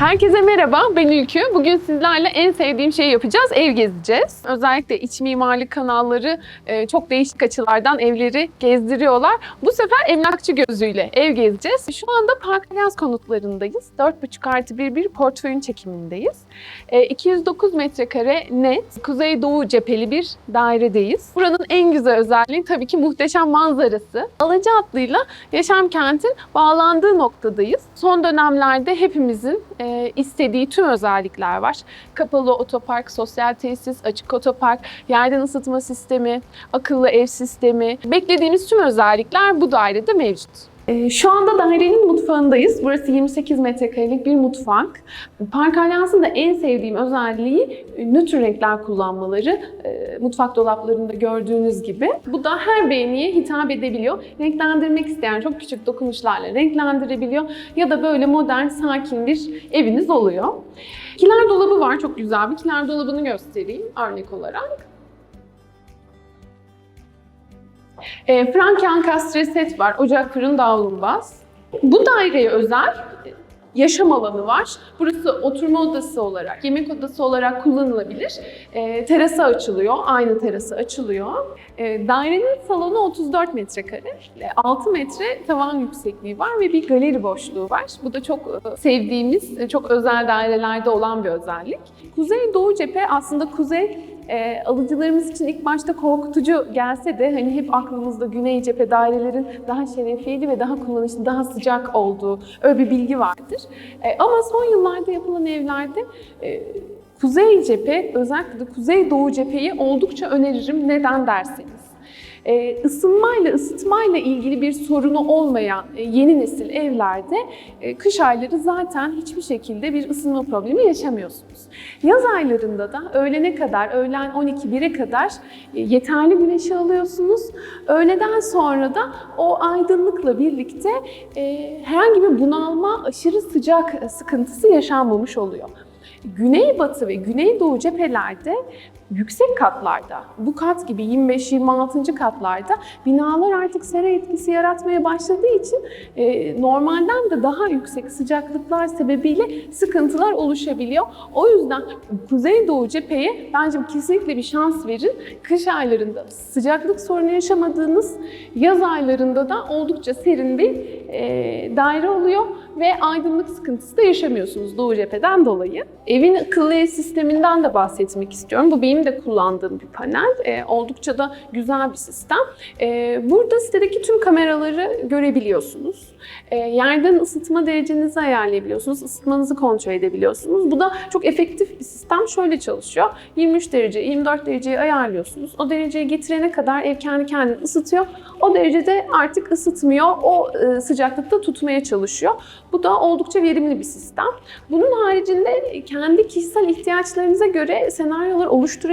Herkese merhaba, ben Ülkü. Bugün sizlerle en sevdiğim şeyi yapacağız, ev gezeceğiz. Özellikle iç mimarlık kanalları e, çok değişik açılardan evleri gezdiriyorlar. Bu sefer emlakçı gözüyle ev gezeceğiz. Şu anda Park Alyans konutlarındayız. 4,5 artı 1 bir portföyün çekimindeyiz. E, 209 metrekare net, kuzeydoğu cepheli bir dairedeyiz. Buranın en güzel özelliği tabii ki muhteşem manzarası. Alıcı atlıyla yaşam kentin bağlandığı noktadayız. Son dönemlerde hepimizin e, istediği tüm özellikler var. Kapalı otopark, sosyal tesis, açık otopark, yerden ısıtma sistemi, akıllı ev sistemi. Beklediğimiz tüm özellikler bu dairede mevcut. E, Şu anda dairenin mutfağındayız. Burası 28 metrekarelik bir mutfak. Park Alyans'ın da en sevdiğim özelliği nötr renkler kullanmaları. E, Mutfak dolaplarında gördüğünüz gibi. Bu da her beğeniye hitap edebiliyor. Renklendirmek isteyen çok küçük dokunuşlarla renklendirebiliyor. Ya da böyle modern, sakin bir eviniz oluyor. Kiler dolabı var. Çok güzel bir kiler dolabını göstereyim örnek olarak. E, Frank Ankastre set var. Ocak, fırın, davlumbaz. Bu daireye özel yaşam alanı var. Burası oturma odası olarak, yemek odası olarak kullanılabilir. E, terası açılıyor, aynı terası açılıyor. E, dairenin salonu 34 metrekare. E, 6 metre tavan yüksekliği var ve bir galeri boşluğu var. Bu da çok e, sevdiğimiz, e, çok özel dairelerde olan bir özellik. Kuzey doğu cephe aslında kuzey e, alıcılarımız için ilk başta korkutucu gelse de hani hep aklımızda güney cephe dairelerin daha şerefiyeli ve daha kullanışlı, daha sıcak olduğu öyle bir bilgi vardır. E, ama son yıllarda yapılan evlerde e, kuzey cephe, özellikle de kuzey doğu cepheyi oldukça öneririm. Neden derseniz. Ee, ısınmayla, ısıtmayla ilgili bir sorunu olmayan e, yeni nesil evlerde e, kış ayları zaten hiçbir şekilde bir ısınma problemi yaşamıyorsunuz. Yaz aylarında da öğlene kadar, öğlen 12-1'e kadar e, yeterli güneşi alıyorsunuz. Öğleden sonra da o aydınlıkla birlikte herhangi bir bunalma, aşırı sıcak sıkıntısı yaşanmamış oluyor. Güneybatı ve Güneydoğu cephelerde yüksek katlarda, bu kat gibi 25-26. katlarda binalar artık sera etkisi yaratmaya başladığı için e, normalden de daha yüksek sıcaklıklar sebebiyle sıkıntılar oluşabiliyor. O yüzden Kuzeydoğu cepheye bence kesinlikle bir şans verin. Kış aylarında sıcaklık sorunu yaşamadığınız, yaz aylarında da oldukça serin bir e, daire oluyor ve aydınlık sıkıntısı da yaşamıyorsunuz Doğu cepheden dolayı. Evin akıllı sisteminden de bahsetmek istiyorum. Bu benim de kullandığım bir panel. E, oldukça da güzel bir sistem. E, burada sitedeki tüm kameraları görebiliyorsunuz. E, yerden ısıtma derecenizi ayarlayabiliyorsunuz. Isıtmanızı kontrol edebiliyorsunuz. Bu da çok efektif bir sistem. Şöyle çalışıyor. 23 derece, 24 dereceyi ayarlıyorsunuz. O dereceyi getirene kadar ev kendi kendini ısıtıyor. O derecede artık ısıtmıyor. O e, sıcaklıkta tutmaya çalışıyor. Bu da oldukça verimli bir sistem. Bunun haricinde kendi kişisel ihtiyaçlarınıza göre senaryolar oluşturabiliyorsunuz.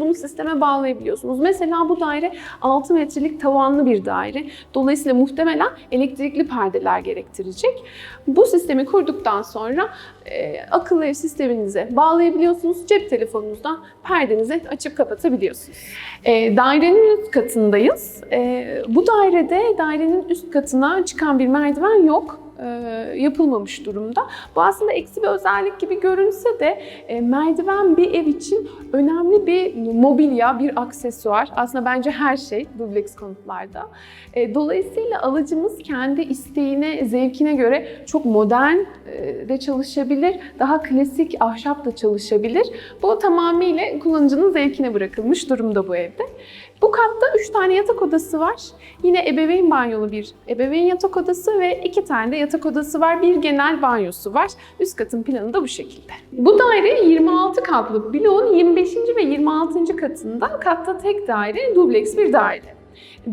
Bunu sisteme bağlayabiliyorsunuz. Mesela bu daire 6 metrelik tavanlı bir daire. Dolayısıyla muhtemelen elektrikli perdeler gerektirecek. Bu sistemi kurduktan sonra e, akıllı ev sisteminize bağlayabiliyorsunuz. Cep telefonunuzdan perdenizi açıp kapatabiliyorsunuz. E, dairenin üst katındayız. E, bu dairede dairenin üst katına çıkan bir merdiven yok e, yapılmamış durumda. Bu aslında eksi bir özellik gibi görünse de e, merdiven bir ev için önemli bir mobilya, bir aksesuar. Aslında bence her şey dubleks konutlarda. E, dolayısıyla alıcımız kendi isteğine, zevkine göre çok modern de çalışabilir, daha klasik ahşap da çalışabilir. Bu tamamıyla kullanıcının zevkine bırakılmış durumda bu evde. Bu katta 3 tane yatak odası var. Yine ebeveyn banyolu bir ebeveyn yatak odası ve 2 tane de yatak odası var. Bir genel banyosu var. Üst katın planı da bu şekilde. Bu daire 26 katlı bloğun 25. ve 26. katında katta tek daire, dubleks bir daire.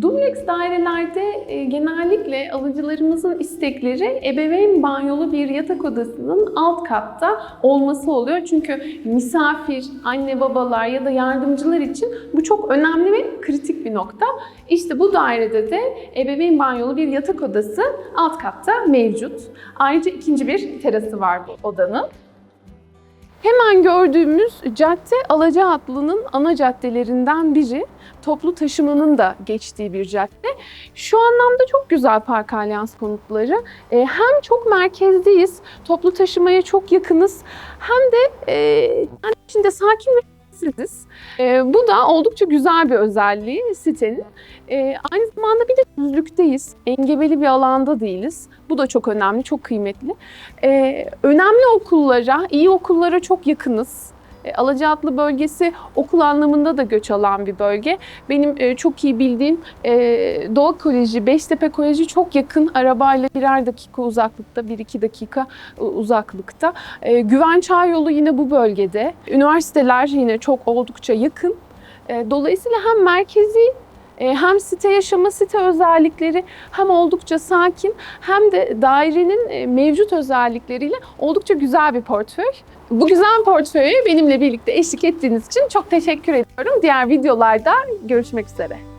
Dubleks dairelerde e, genellikle alıcılarımızın istekleri ebeveyn banyolu bir yatak odasının alt katta olması oluyor. Çünkü misafir, anne babalar ya da yardımcılar için bu çok önemli ve kritik bir nokta. İşte bu dairede de ebeveyn banyolu bir yatak odası alt katta mevcut. Ayrıca ikinci bir terası var bu odanın. Hemen gördüğümüz cadde Alacaatlı'nın ana caddelerinden biri. Toplu taşımanın da geçtiği bir cadde. Şu anlamda çok güzel Park Alyans konutları. Ee, hem çok merkezdeyiz, toplu taşımaya çok yakınız hem de e, içinde sakin ve sessiziz. Ee, bu da oldukça güzel bir özelliği sitenin. Ee, aynı zamanda bir de düzlükteyiz. Engebeli bir alanda değiliz. Bu da çok önemli, çok kıymetli. Ee, önemli okullara, iyi okullara çok yakınız. E, Alacaatlı bölgesi okul anlamında da göç alan bir bölge. Benim e, çok iyi bildiğim e, Koleji, Beştepe Koleji çok yakın. Arabayla birer dakika uzaklıkta, bir iki dakika e, uzaklıkta. E, Güven Çağ yolu yine bu bölgede. Üniversiteler yine çok oldukça yakın. E, dolayısıyla hem merkezi hem site yaşama, site özellikleri hem oldukça sakin hem de dairenin e, mevcut özellikleriyle oldukça güzel bir portföy. Bu güzel portföye benimle birlikte eşlik ettiğiniz için çok teşekkür ediyorum. Diğer videolarda görüşmek üzere.